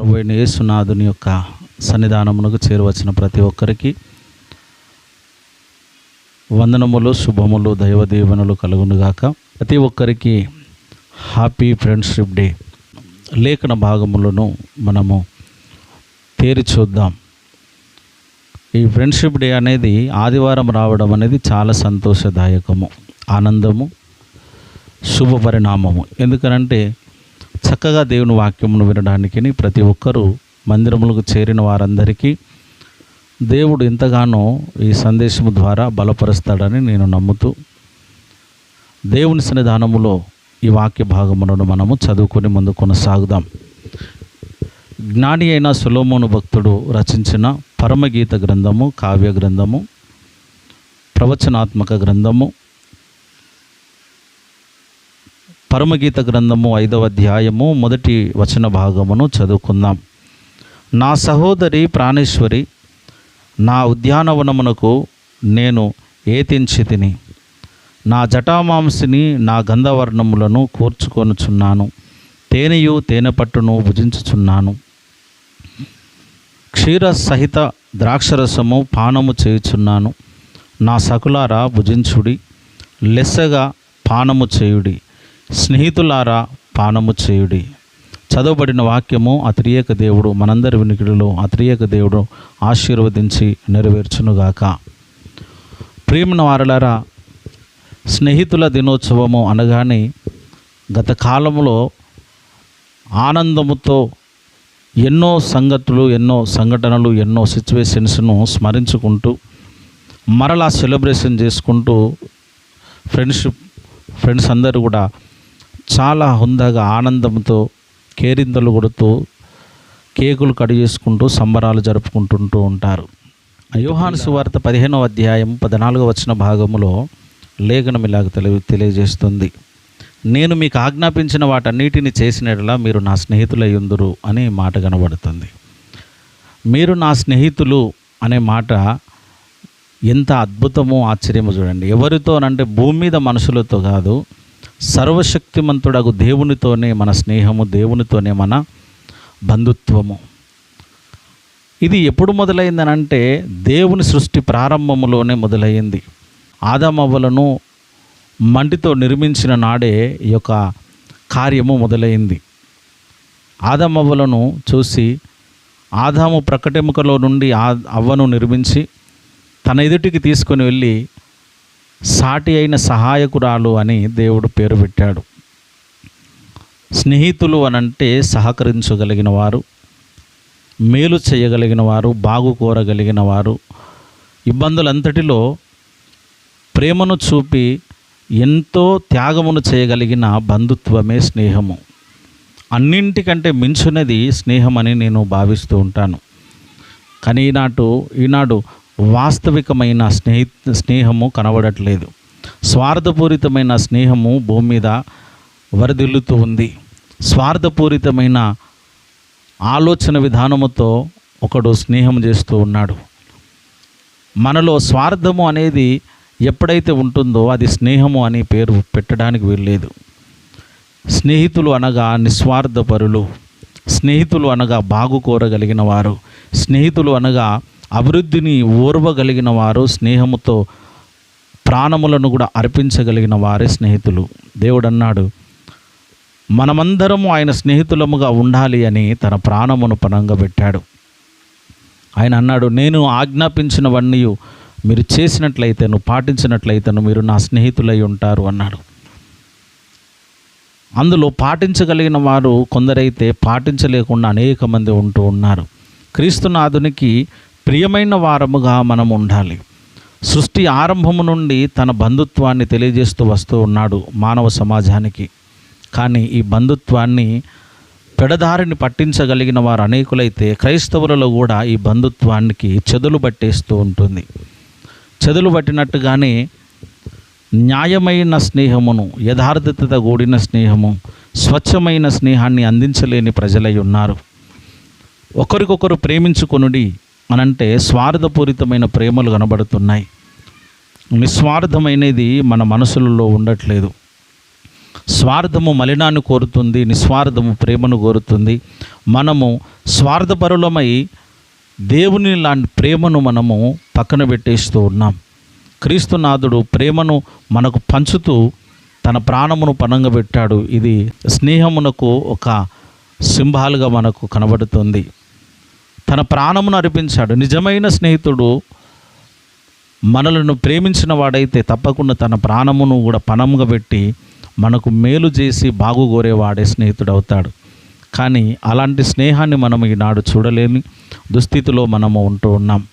ప్రభు యేసునాథుని యొక్క సన్నిధానమునకు చేరువచ్చిన ప్రతి ఒక్కరికి వందనములు శుభములు దైవదీవెనలు కలుగునుగాక. ప్రతి ఒక్కరికి హ్యాపీ ఫ్రెండ్షిప్ డే. లేఖన భాగములను మనము తేరి చూద్దాం. ఈ ఫ్రెండ్షిప్ డే అనేది ఆదివారం రావడం అనేది చాలా సంతోషదాయకము ఆనందము శుభ పరిణామము. ఎందుకనంటే చక్కగా దేవుని వాక్యమును వినడానికి ప్రతి ఒక్కరూ మందిరములకు చేరిన వారందరికీ దేవుడు ఎంతగానో ఈ సందేశము ద్వారా బలపరుస్తాడని నేను నమ్ముతూ దేవుని సన్నిధానములో ఈ వాక్య భాగములను మనము చదువుకొని ముందు కొనసాగుదాం. జ్ఞాని అయిన సులోమోను భక్తుడు రచించిన పరమగీత గ్రంథము కావ్య గ్రంథము ప్రవచనాత్మక గ్రంథము పరమగీత గ్రంథము ఐదవ అధ్యాయము మొదటి వచన భాగమును చదువుకుందాం. నా సహోదరి ప్రాణేశ్వరి నా ఉద్యానవనమునకు నేను ఏతించి తిని నా జటామాంసిని నా గంధవర్ణములను కూర్చుకొనుచున్నాను. తేనెయు తేనె పట్టును భుజించుచున్నాను. క్షీర సహిత ద్రాక్షరసము పానము చేయుచున్నాను. నా సకులారా భుజించుడి లెస్సగా పానము చేయుడి. స్నేహితులారా పానము చేయుడి. చదవబడిన వాక్యము అత్రియేక దేవుడు మనందరి వినికిడిలో అత్రియేక దేవుడు ఆశీర్వదించి నెరవేర్చునుగాక. ప్రేమన వారలారా స్నేహితుల దినోత్సవము అనగానే గత కాలంలో ఆనందముతో ఎన్నో సంగతులు ఎన్నో సంఘటనలు ఎన్నో సిచ్యువేషన్స్ను స్మరించుకుంటూ మరలా సెలబ్రేషన్ చేసుకుంటూ ఫ్రెండ్షిప్ ఫ్రెండ్స్ అందరూ కూడా చాలా హుందాగా ఆనందంతో కేరింతలు కొడుతూ కేకులు కట్ చేసుకుంటూ సంబరాలు జరుపుకుంటుంటూ ఉంటారు. యోహాను సువార్త పదిహేనవ అధ్యాయం పద్నాలుగవ వచ్చిన భాగములో లేఖనం ఇలాగ తెలియ తెలియజేస్తుంది. నేను మీకు ఆజ్ఞాపించిన వాటన్నిటిని చేసినట్లా మీరు నా స్నేహితులయ్యుందురు అనే మాట కనబడుతుంది. మీరు నా స్నేహితులు అనే మాట ఎంత అద్భుతమో ఆశ్చర్యమో చూడండి. ఎవరితోనంటే భూమి మీద మనుషులతో కాదు సర్వశక్తిమంతుడగు దేవునితోనే మన స్నేహము దేవునితోనే మన బంధుత్వము. ఇది ఎప్పుడు మొదలైందనంటే దేవుని సృష్టి ప్రారంభములోనే మొదలైంది. ఆదామవ్వలను మంటితో నిర్మించిన నాడే ఈ యొక్క కార్యము మొదలైంది. ఆదామవ్వలను చూసి ఆదాము ప్రకటెముకలో నుండి ఆ అవ్వను నిర్మించి తన ఎదుటికి తీసుకొని వెళ్ళి సాటి అయిన సహాయకురాలు అని దేవుడు పేరు పెట్టాడు. స్నేహితులు అనంటే సహకరించగలిగిన వారు మేలు చేయగలిగిన వారు బాగు కోరగలిగిన వారు. ఇబ్బందులంతటిలో ప్రేమను చూపి ఎంతో త్యాగమును చేయగలిగిన బంధుత్వమే స్నేహము. అన్నింటికంటే మించున్నది స్నేహమని నేను భావిస్తూ ఉంటాను. కానీ ఈనాడు ఈనాడు వాస్తవికమైన స్నేహి స్నేహము కనబడట్లేదు. స్వార్థపూరితమైన స్నేహము భూమి మీద వరదిల్లుతూ ఉంది. స్వార్థపూరితమైన ఆలోచన విధానముతో ఒకడు స్నేహం చేస్తూ ఉన్నాడు. మనలో స్వార్థము అనేది ఎప్పుడైతే ఉంటుందో అది స్నేహము అని పేరు పెట్టడానికి వీల్లేదు. స్నేహితులు అనగా నిస్వార్థపరులు. స్నేహితులు అనగా బాగు కోరగలిగిన వారు. స్నేహితులు అనగా అభివృద్ధిని ఓర్వగలిగిన వారు స్నేహముతో ప్రాణములను కూడా అర్పించగలిగిన వారే స్నేహితులు. దేవుడు అన్నాడు మనమందరము ఆయన స్నేహితులముగా ఉండాలి అని తన ప్రాణమును పనంగా పెట్టాడు ఆయన అన్నాడు నేను ఆజ్ఞాపించినవన్నీ మీరు చేసినట్లయితేను పాటించినట్లయితేను మీరు నా స్నేహితులై ఉంటారు అన్నాడు. అందులో పాటించగలిగిన వారు కొందరైతే పాటించలేకుండా అనేక మంది ఉంటూ ఉన్నారు. క్రీస్తునాథునికి ప్రియమైన వారముగా మనం ఉండాలి. సృష్టి ఆరంభము నుండి తన బంధుత్వాన్ని తెలియజేస్తూ వస్తూ ఉన్నాడు మానవ సమాజానికి. కానీ ఈ బంధుత్వాన్ని పెడదారిని పట్టించగలిగిన వారు అనేకులైతే క్రైస్తవులలో కూడా ఈ బంధుత్వానికి చెదులు పట్టేస్తూ ఉంటుంది. చెదులు పట్టినట్టుగానే న్యాయమైన స్నేహమును యథార్థత కూడిన స్నేహము స్వచ్ఛమైన స్నేహాన్ని అందించలేని ప్రజలై ఉన్నారు. ఒకరికొకరు ప్రేమించుకొనుడి అనంటే స్వార్థపూరితమైన ప్రేమలు కనబడుతున్నాయి. నిస్వార్థమైనది మన మనసులలో ఉండట్లేదు. స్వార్థము మలినాన్ని కోరుతుంది నిస్వార్థము ప్రేమను కోరుతుంది. మనము స్వార్థపరులమై దేవుని లాంటి ప్రేమను మనము పక్కన పెట్టేస్తూ ఉన్నాం. క్రీస్తునాథుడు ప్రేమను మనకు పంచుతూ తన ప్రాణమును పనంగా పెట్టాడు. ఇది స్నేహమునకు ఒక సింబాల్గా మనకు కనబడుతుంది. తన ప్రాణమును అర్పించాడు. నిజమైన స్నేహితుడు మనలను ప్రేమించిన వాడైతే తప్పకుండా తన ప్రాణమును కూడా పణముగా పెట్టి మనకు మేలు చేసి బాగు కోరేవాడే స్నేహితుడు అవుతాడు. కానీ అలాంటి స్నేహాన్ని మనం ఈనాడు చూడలేని దుస్థితిలో మనము ఉంటూ ఉన్నాం.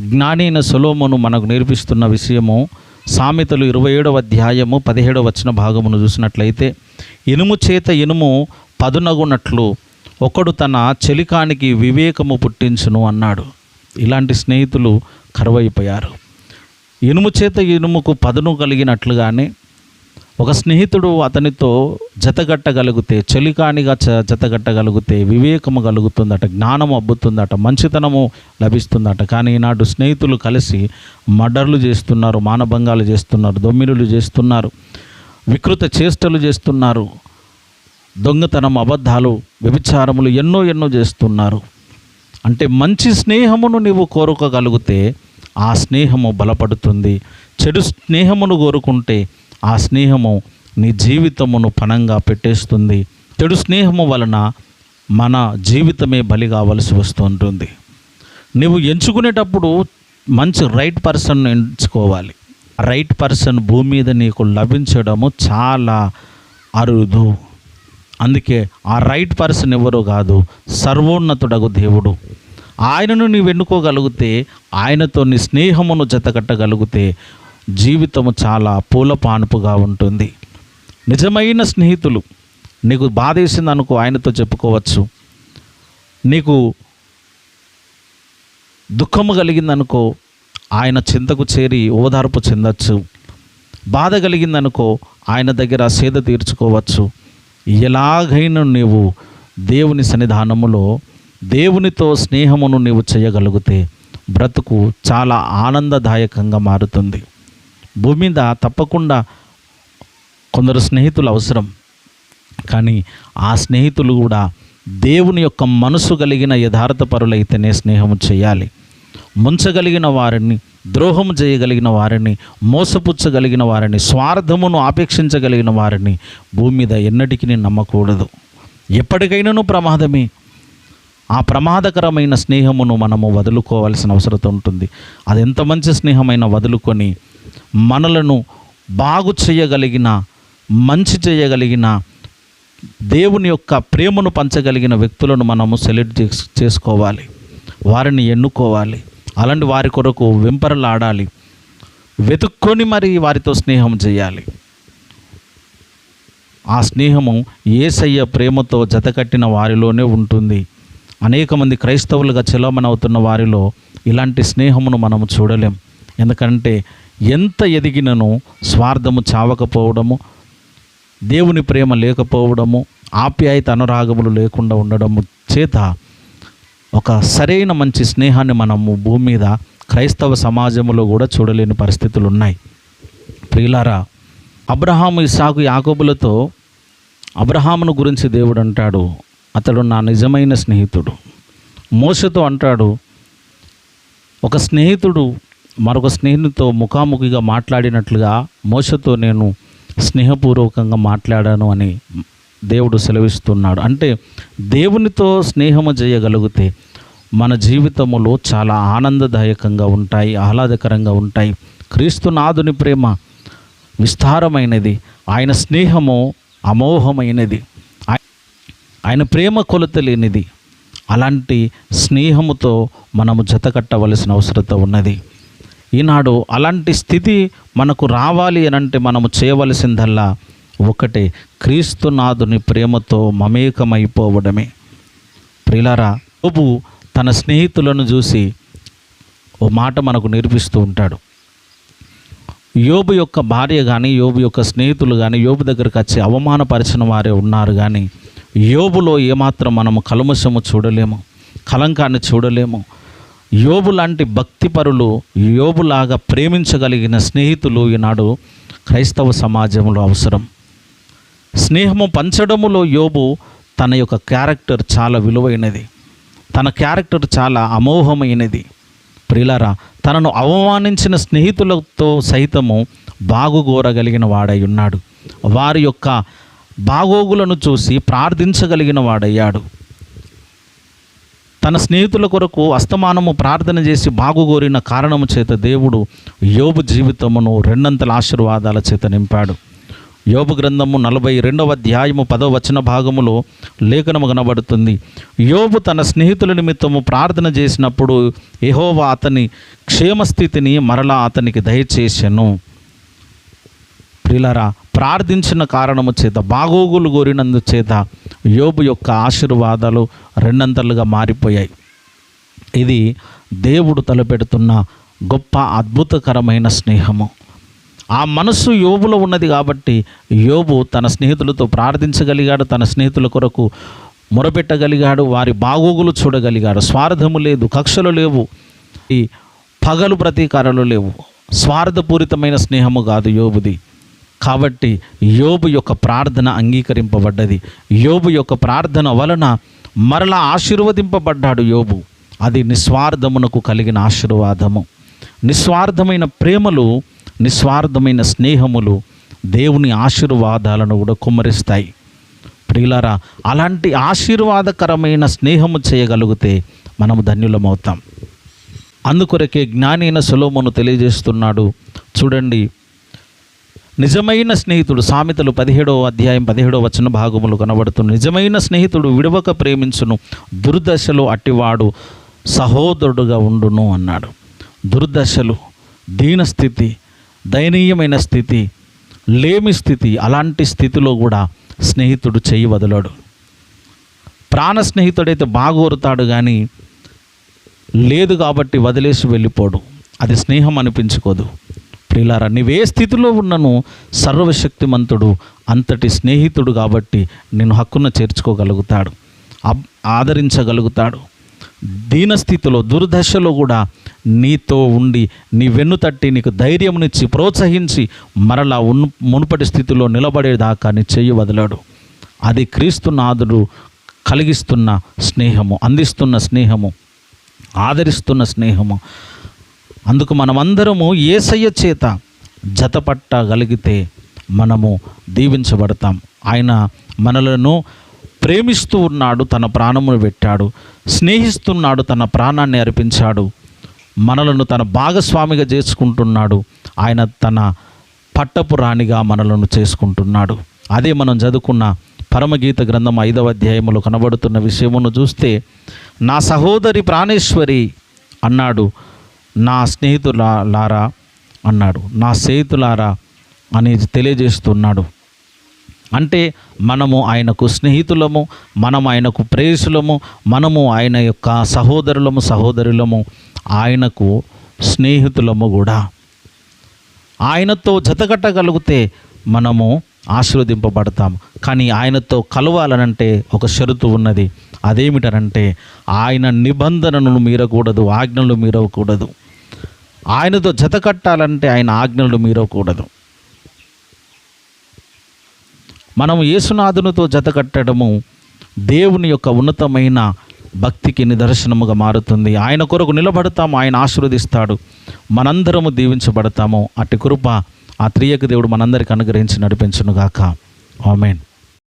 జ్ఞాని అయిన సొలోమును మనకు నేర్పిస్తున్న విషయము సామెతలు ఇరవై ఏడవ అధ్యాయము పదిహేడవ వచ్చిన భాగమును చూసినట్లయితే ఇనుము చేత ఇనుము పదునగునట్లు ఒకడు తన చెలికానికి వివేకము పుట్టించును అన్నాడు. ఇలాంటి స్నేహితులు కరువైపోయారు. ఇనుము చేత ఇనుముకు పదును కలిగినట్లుగానే ఒక స్నేహితుడు అతనితో జతగట్టగలిగితే చెలికానిగా చ జతగట్టగలిగితే వివేకము కలుగుతుందట జ్ఞానం అబ్బుతుందట మంచితనము లభిస్తుందట. కానీ ఈనాడు స్నేహితులు కలిసి మర్డర్లు చేస్తున్నారు మానభంగాలు చేస్తున్నారు దొమ్మినులు చేస్తున్నారు వికృత చేష్టలు చేస్తున్నారు. దొంగతనం అబద్ధాలు వ్యభిచారములు ఎన్నో ఎన్నో చేస్తున్నారు. అంటే మంచి స్నేహమును నీవు కోరుకోగలిగితే ఆ స్నేహము బలపడుతుంది. చెడు స్నేహమును కోరుకుంటే ఆ స్నేహము నీ జీవితమును పణంగా పెట్టేస్తుంది. చెడు స్నేహము వలన మన జీవితమే బలి కావలసి వస్తుంటుంది. నువ్వు ఎంచుకునేటప్పుడు మంచి రైట్ పర్సన్ ఎంచుకోవాలి. రైట్ పర్సన్ భూమి మీద నీకు లభించడము చాలా అరుదు. అందుకే ఆ రైట్ పర్సన్ ఎవరో కాదు సర్వోన్నతుడగు దేవుడు. ఆయనను నీవు ఎన్నుకోగలిగితే ఆయనతో నీ స్నేహమును జతకట్టగలిగితే జీవితము చాలా పూలపానుపుగా ఉంటుంది. నిజమైన స్నేహితులు నీకు బాధేసింది అనుకో ఆయనతో చెప్పుకోవచ్చు. నీకు దుఃఖము కలిగిందనుకో ఆయన చింతకు చేరి ఓదార్పు చెందచ్చు. బాధ కలిగిందనుకో ఆయన దగ్గర సేద తీర్చుకోవచ్చు. ఎలాగైనా నీవు దేవుని సన్నిధానములో దేవునితో స్నేహమును నీవు చేయగలిగితే బ్రతుకు చాలా ఆనందదాయకంగా మారుతుంది. భూమి మీద తప్పకుండా కొందరు స్నేహితులు అవసరం. కానీ ఆ స్నేహితులు కూడా దేవుని యొక్క మనసు కలిగిన యథార్థపరులైతేనే స్నేహము చేయాలి. ముంచగలిగిన వారిని ద్రోహం చేయగలిగిన వారిని మోసపుచ్చగలిగిన వారిని స్వార్థమును ఆపేక్షించగలిగిన వారిని భూమి మీద ఎన్నటికీ నమ్మకూడదు. ఎప్పటికైనాను ప్రమాదమే. ఆ ప్రమాదకరమైన స్నేహమును మనము వదులుకోవాల్సిన అవసరం ఉంటుంది. అది ఎంత మంచి స్నేహమైన వదులుకొని మనలను బాగు చేయగలిగిన మంచి చేయగలిగిన దేవుని యొక్క ప్రేమను పంచగలిగిన వ్యక్తులను మనము సెలెక్ట్ చేసుకోవాలి. వారిని ఎన్నుకోవాలి. అలాంటి వారి కొరకు వెంపరలాడాలి. వెతుక్కొని మరి వారితో స్నేహం చేయాలి. ఆ స్నేహము ఏసయ్య ప్రేమతో జతకట్టిన వారిలోనే ఉంటుంది. అనేక మంది క్రైస్తవులుగా చెలమనవుతున్న వారిలో ఇలాంటి స్నేహమును మనము చూడలేం. ఎందుకంటే ఎంత ఎదిగినను స్వార్థము చావకపోవడము దేవుని ప్రేమ లేకపోవడము ఆప్యాయత అనురాగములు లేకుండా ఉండడము చేత ఒక సరైన మంచి స్నేహాన్ని మనము భూమి మీద క్రైస్తవ సమాజంలో కూడా చూడలేని పరిస్థితులు ఉన్నాయి. ప్రియులారా అబ్రహాము ఇసాకు యాకోబులతో అబ్రహామును గురించి దేవుడు అంటాడు అతడు నా నిజమైన స్నేహితుడు. మోసతో అంటాడు ఒక స్నేహితుడు మరొక స్నేహితుడితో ముఖాముఖిగా మాట్లాడినట్లుగా మోసతో నేను స్నేహపూర్వకంగా మాట్లాడాను అని దేవుడు సెలవిస్తున్నాడు. అంటే దేవునితో స్నేహము చేయగలిగితే మన జీవితములో చాలా ఆనందదాయకంగా ఉంటాయి ఆహ్లాదకరంగా ఉంటాయి. క్రీస్తునాథుని ప్రేమ విస్తారమైనది. ఆయన స్నేహము అమోఘమైనది. ఆయన ప్రేమ కొలత లేనిది. అలాంటి స్నేహముతో మనము జతకట్టవలసిన అవసరత ఉన్నది. ఈనాడు అలాంటి స్థితి మనకు రావాలి అని అంటే మనము చేయవలసిందల్లా ఒకటే క్రీస్తునాథుని ప్రేమతో మమేకమైపోవడమే. ప్రిలారా ప్రభు తన స్నేహితులను చూసి ఓ మాట మనకు నేర్పిస్తూ ఉంటాడు. యోబు యొక్క భార్య కానీ యోబు యొక్క స్నేహితులు కానీ యోబు దగ్గరికి వచ్చి అవమానపరిచిన వారే ఉన్నారు కానీ యోబులో ఏమాత్రం మనము కల్మషము చూడలేము కలంకాన్ని చూడలేము. యోబు లాంటి భక్తిపరులు యోబులాగా ప్రేమించగలిగిన స్నేహితులు ఈనాడు క్రైస్తవ సమాజంలో అవసరం. స్నేహము పంచడములో యోబు తన యొక్క క్యారెక్టర్ చాలా విలువైనది. తన క్యారెక్టర్ చాలా అమోఘమైనది ప్రిలారా తనను అవమానించిన స్నేహితులతో సైతము బాగుగోరగలిగిన వాడై ఉన్నాడు. వారి యొక్క బాగోగులను చూసి ప్రార్థించగలిగిన వాడయ్యాడు. తన స్నేహితుల కొరకు అస్తమానము ప్రార్థన చేసి బాగుగోరిన కారణము చేత దేవుడు యోబు జీవితమును రెండంతల ఆశీర్వాదాల చేత నింపాడు. యోబు గ్రంథము నలభై రెండవ అధ్యాయము పదవ వచన భాగములో లేఖనము కనబడుతుంది. యోబు తన స్నేహితుల నిమిత్తము ప్రార్థన చేసినప్పుడు ఎహోవా అతని క్షేమస్థితిని మరలా అతనికి దయచేసెను ప్రిలరా ప్రార్థించిన కారణము చేత బాగోగులు కోరినందు చేత యోబు యొక్క ఆశీర్వాదాలు రెండంతలుగా మారిపోయాయి. ఇది దేవుడు తలపెడుతున్న గొప్ప అద్భుతకరమైన స్నేహము. ఆ మనస్సు యోబులో ఉన్నది కాబట్టి యోబు తన స్నేహితులతో ప్రార్థించగలిగాడు తన స్నేహితుల కొరకు మొరపెట్టగలిగాడు వారి బాగోగులు చూడగలిగాడు. స్వార్థము లేదు కక్షలు లేవు ఈ పగలు ప్రతీకారాలు లేవు. స్వార్థపూరితమైన స్నేహము కాదు యోబుది. కాబట్టి యోబు యొక్క ప్రార్థన అంగీకరింపబడ్డది. యోబు యొక్క ప్రార్థన వలన మరలా ఆశీర్వదింపబడ్డాడు యోబు. అది నిస్వార్థమునకు కలిగిన ఆశీర్వాదము. నిస్వార్థమైన ప్రేమలు నిస్వార్థమైన స్నేహములు దేవుని ఆశీర్వాదాలను కూడా కుమ్మరిస్తాయి. ప్రియులారా అలాంటి ఆశీర్వాదకరమైన స్నేహము చేయగలిగితే మనము ధన్యులమవుతాం. అందుకొరకే జ్ఞానైన సులోమును తెలియజేస్తున్నాడు చూడండి నిజమైన స్నేహితుడు సామెతలు పదిహేడవ అధ్యాయం పదిహేడవ వచన భాగములు కనబడుతుంది. నిజమైన స్నేహితుడు విడవక ప్రేమించును దుర్దశలో అట్టివాడు సహోదరుడుగా ఉండును అన్నాడు. దుర్దశలు దీనస్థితి దయనీయమైన స్థితి లేమి స్థితి అలాంటి స్థితిలో కూడా స్నేహితుడు చేయి వదలడు. ప్రాణ స్నేహితుడైతే బాగోరుతాడు కానీ లేదు కాబట్టి వదిలేసి వెళ్ళిపోడు. అది స్నేహం అనిపించుకోదు. ప్రియులారా నీవే స్థితిలో ఉన్నను సర్వశక్తిమంతుడు అంతటి స్నేహితుడు కాబట్టి నేను హక్కున చేర్చుకోగలుగుతాడు ఆదరించగలుగుతాడు. దీనస్థితిలో దుర్దశలో కూడా నీతో ఉండి నీ వెన్ను తట్టి నీకు ధైర్యంనిచ్చి ప్రోత్సహించి మరలా ఉన్ మునుపటి స్థితిలో నిలబడేదాకా నీ చెయ్యి వదలాడు. అది క్రీస్తునాథుడు కలిగిస్తున్న స్నేహము అందిస్తున్న స్నేహము ఆదరిస్తున్న స్నేహము. అందుకు మనమందరము ఏసయ్య చేత జతపట్టగలిగితే మనము దీవించబడతాం. ఆయన మనలను ప్రేమిస్తూ ఉన్నాడు తన ప్రాణమును పెట్టాడు. స్నేహిస్తున్నాడు తన ప్రాణాన్ని అర్పించాడు. మనలను తన భాగస్వామిగా చేసుకుంటున్నాడు. ఆయన తన పట్టపు రాణిగా మనలను చేసుకుంటున్నాడు. అదే మనం చదువుకున్న పరమగీత గ్రంథం ఐదవ అధ్యాయములో కనబడుతున్న విషయమును చూస్తే నా సహోదరి ప్రాణేశ్వరి అన్నాడు. నా స్నేహితులారా అన్నాడు. నా స్నేహితులారా అని తెలియజేస్తున్నాడు. అంటే మనము ఆయనకు స్నేహితులము మనం ఆయనకు ప్రేయసులము మనము ఆయన యొక్క సహోదరులము సహోదరులము ఆయనకు స్నేహితులము కూడా. ఆయనతో జతకట్టగలిగితే మనము ఆశీర్వదింపబడతాం. కానీ ఆయనతో కలవాలనంటే ఒక షరతు ఉన్నది. అదేమిటనంటే ఆయన నిబంధనలను మీరకూడదు ఆజ్ఞలు మీరవకూడదు ఆయనతో జత కట్టాలంటే ఆయన ఆజ్ఞలు మీరవకూడదు మనం యేసునాథునితో జత కట్టడము దేవుని యొక్క ఉన్నతమైన భక్తికి నిదర్శనముగా మారుతుంది. ఆయన కొరకు నిలబడతాము ఆయన ఆశీర్వదిస్తాడు. మనందరము దీవించబడతాము. అట్టి కృప ఆ త్రియక దేవుడు మనందరికి అనుగ్రహించి నడిపించునుగాక. ఆమెన్.